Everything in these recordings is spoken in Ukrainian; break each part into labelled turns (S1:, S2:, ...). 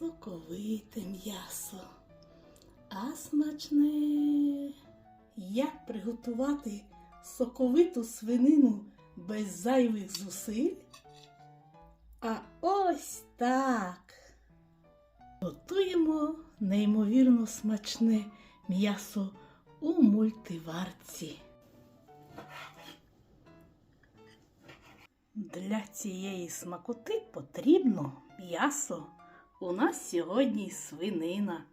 S1: соковите м'ясо. А смачне. Як приготувати соковиту свинину без зайвих зусиль? А ось так. Готуємо неймовірно смачне м'ясо у мультиварці. Для цієї смакоти потрібно м'ясо. У нас сьогодні свинина.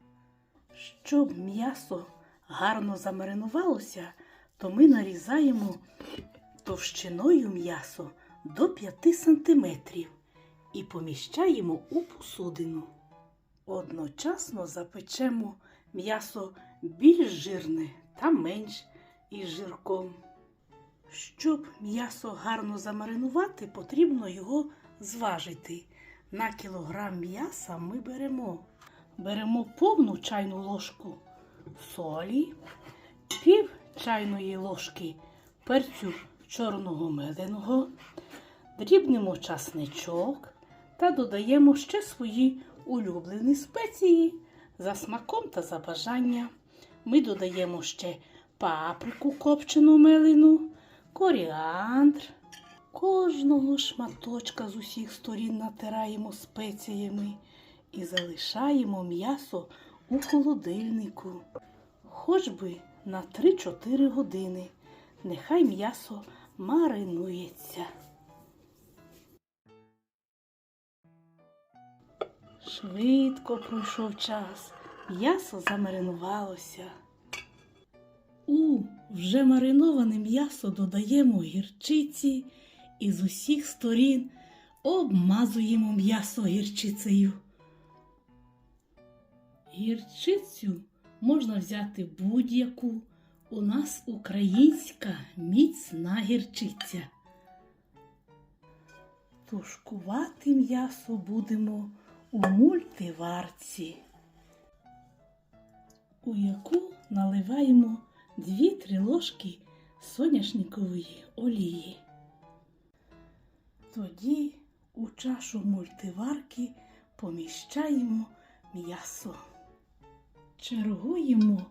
S1: Щоб м'ясо гарно замаринувалося, то ми нарізаємо товщиною м'ясо до 5 см і поміщаємо у посудину. Одночасно запечемо м'ясо більш жирне та менш із жирком. Щоб м'ясо гарно замаринувати, потрібно його зважити. На кілограм м'яса ми беремо. Беремо повну чайну ложку солі, пів чайної ложки перцю чорного меленого, дрібнемо часничок та додаємо ще свої улюблені спеції за смаком та за бажання. Ми додаємо ще паприку копчену мелену, коріандр. Кожного шматочка з усіх сторін натираємо спеціями і залишаємо м'ясо у холодильнику. Хоч би на 3-4 години. Нехай м'ясо маринується. Швидко пройшов час, м'ясо замаринувалося. У вже мариноване м'ясо додаємо гірчиці і з усіх сторін обмазуємо м'ясо гірчицею. Гірчицю можна взяти будь-яку. У нас українська міцна гірчиця. Тушкувати м'ясо будемо у мультиварці, у яку наливаємо 2-3 ложки соняшникової олії. Тоді у чашу мультиварки поміщаємо м'ясо. Чергуємо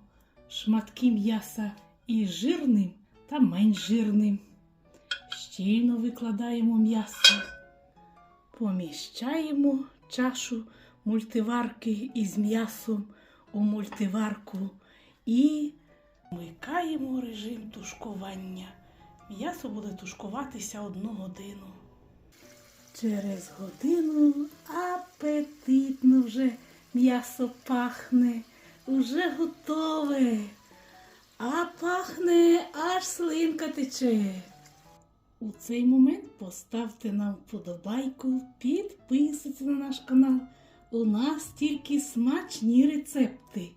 S1: шматки м'яса із жирним та менш жирним. Щільно викладаємо м'ясо, поміщаємо чашу мультиварки із м'ясом у мультиварку і вмикаємо режим тушкування. М'ясо буде тушкуватися одну годину. Через годину апетитно вже м'ясо пахне, уже готове. А пахне, аж слинка тече. У цей момент поставте нам вподобайку, підписуйтесь на наш канал. У нас тільки смачні рецепти.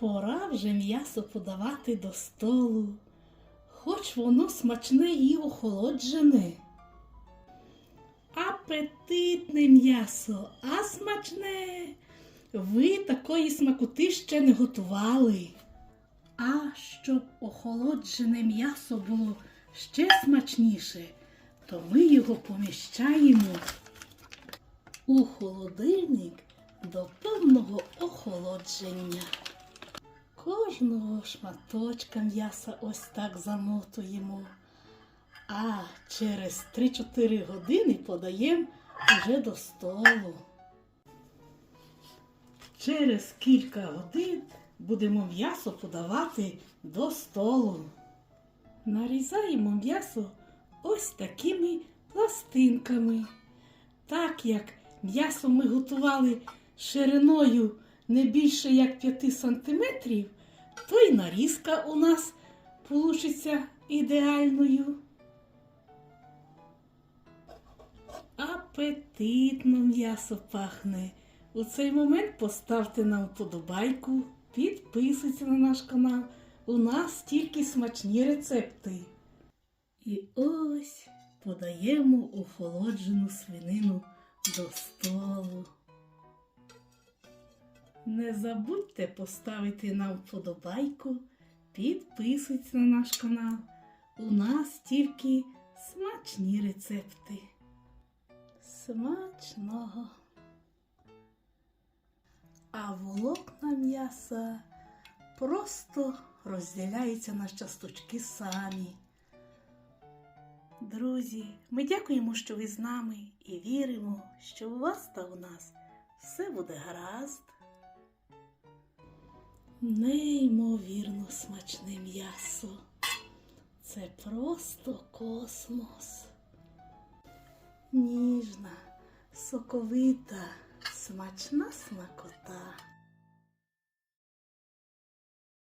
S1: Пора вже м'ясо подавати до столу, хоч воно смачне і охолоджене. Апетитне м'ясо, а смачне. Ви такої смакоти ще не готували. А щоб охолоджене м'ясо було ще смачніше, то ми його поміщаємо у холодильник до повного охолодження. Кожного шматочка м'яса ось так замотуємо. А через 3-4 години подаємо вже до столу. Через кілька годин будемо м'ясо подавати до столу. Нарізаємо м'ясо ось такими пластинками. Так як м'ясо ми готували шириною не більше як 5 сантиметрів, то й нарізка у нас получиться ідеальною. Апетитно м'ясо пахне. У цей момент поставте нам вподобайку, підписуйтесь на наш канал. У нас тільки смачні рецепти. І ось подаємо охолоджену свинину до столу. Не забудьте поставити нам вподобайку, підписуйтесь на наш канал. У нас тільки смачні рецепти. Смачного! а волокна м'яса просто розділяються на часточки самі. Друзі, ми дякуємо, що ви з нами і віримо, що у вас та у нас все буде гаразд. Неймовірно смачне м'ясо. Це просто космос. Ніжна, соковита, смачна смакота.